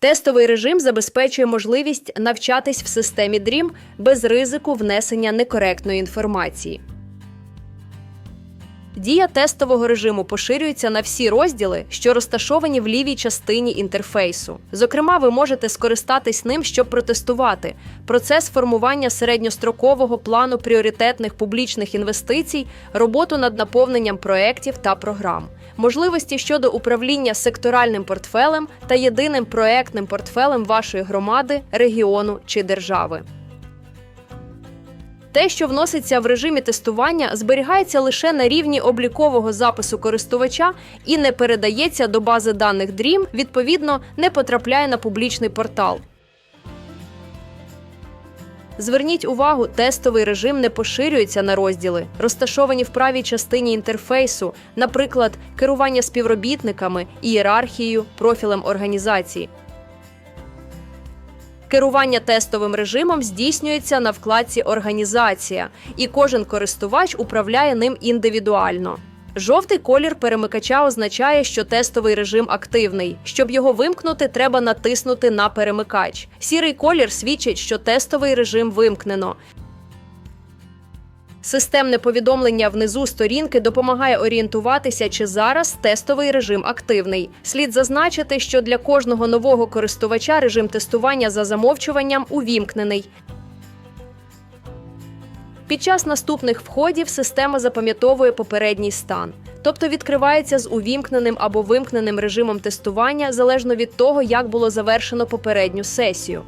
Тестовий режим забезпечує можливість навчатись в системі DREAM без ризику внесення некоректної інформації. Дія тестового режиму поширюється на всі розділи, що розташовані в лівій частині інтерфейсу. Зокрема, ви можете скористатись ним, щоб протестувати процес формування середньострокового плану пріоритетних публічних інвестицій, роботу над наповненням проєктів та програм, можливості щодо управління секторальним портфелем та єдиним проектним портфелем вашої громади, регіону чи держави. Те, що вноситься в режимі тестування, зберігається лише на рівні облікового запису користувача і не передається до бази даних DREAM, відповідно, не потрапляє на публічний портал. Зверніть увагу, тестовий режим не поширюється на розділи, розташовані в правій частині інтерфейсу, наприклад, керування співробітниками, ієрархією, профілем організації. Керування тестовим режимом здійснюється на вкладці Організація, і кожен користувач управляє ним індивідуально. Жовтий колір перемикача означає, що тестовий режим активний. Щоб його вимкнути, треба натиснути на перемикач. Сірий колір свідчить, що тестовий режим вимкнено. Системне повідомлення внизу сторінки допомагає орієнтуватися, чи зараз тестовий режим активний. Слід зазначити, що для кожного нового користувача режим тестування за замовчуванням увімкнений. Під час наступних входів система запам'ятовує попередній стан, тобто відкривається з увімкненим або вимкненим режимом тестування залежно від того, як було завершено попередню сесію.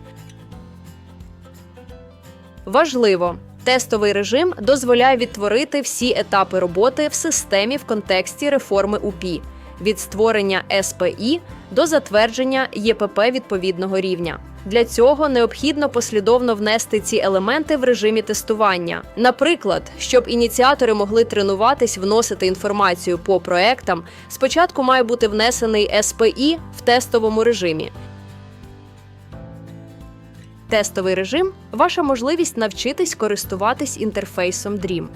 Важливо! Тестовий режим дозволяє відтворити всі етапи роботи в системі в контексті реформи УПІ від створення СПІ до затвердження ЄПП відповідного рівня. Для цього необхідно послідовно внести ці елементи в режимі тестування. Наприклад, щоб ініціатори могли тренуватись вносити інформацію по проектам, спочатку має бути внесений СПІ в тестовому режимі. Тестовий режим ваша можливість навчитись користуватись інтерфейсом DREAM.